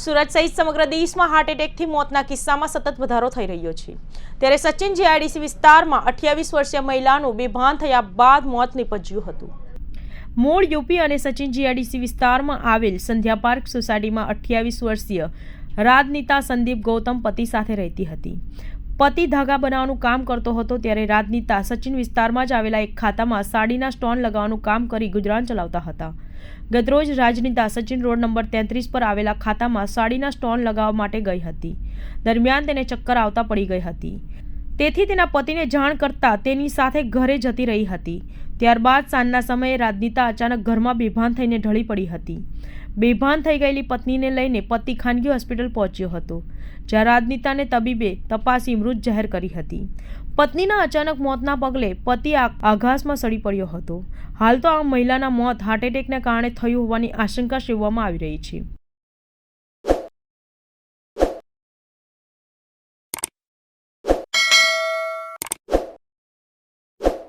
સુરત સહિત સમગ્ર દેશમાં હાર્ટ એટેકથી મોતના કિસ્સામાં સતત વધારો થઈ રહ્યો છે. ત્યારે સચિન જીઆઈડીસી વિસ્તારમાં અઠ્યાવીસ વર્ષીય મહિલાનું બેભાન થયા બાદ મોત નીપજ્યું હતું. મૂળ યુપી અને સચિન જીઆઈડીસી વિસ્તારમાં આવેલ સંધ્યા પાર્ક સોસાયટીમાં અઠ્યાવીસ વર્ષીય રાજનીતા સંદીપ ગૌતમ પતિ સાથે રહેતી હતી. પતિ ધાગા બનાવવાનું કામ કરતો હતો ત્યારે રાજનીતા સચિન વિસ્તારમાં જ આવેલા એક ખાતામાં સાડીના સ્ટોન લગાવવાનું કામ કરી ગુજરાન ચલાવતા હતા. ગતરોજ રાજનીતા સચિન રોડ નંબર તેત્રીસ પર આવેલા ખાતામાં સાડીના સ્ટોન લગાવવા માટે ગઈ હતી. દરમિયાન તેને ચક્કર આવતા પડી ગઈ હતી. તેથી તેના પતિને જાણ કરતા તેની સાથે ઘરે જતી રહી હતી. ત્યારબાદ સાંજના સમયે રાજનીતા અચાનક ઘરમાં બેભાન થઈને ઢળી પડી હતી. બેભાન થઈ ગયેલી પત્નીને લઈને પતિ ખાનગી હોસ્પિટલ પહોંચ્યો હતો, જ્યાં રાજનીતાને તબીબે તપાસી મૃત જાહેર કરી હતી. પત્નીના અચાનક મોતના પગલે પતિ આઘાસમાં સડી પડ્યો હતો. હાલ તો આ મહિલાના મોત હાર્ટ એટેકને કારણે થયું હોવાની આશંકા સેવવામાં આવી રહી છે.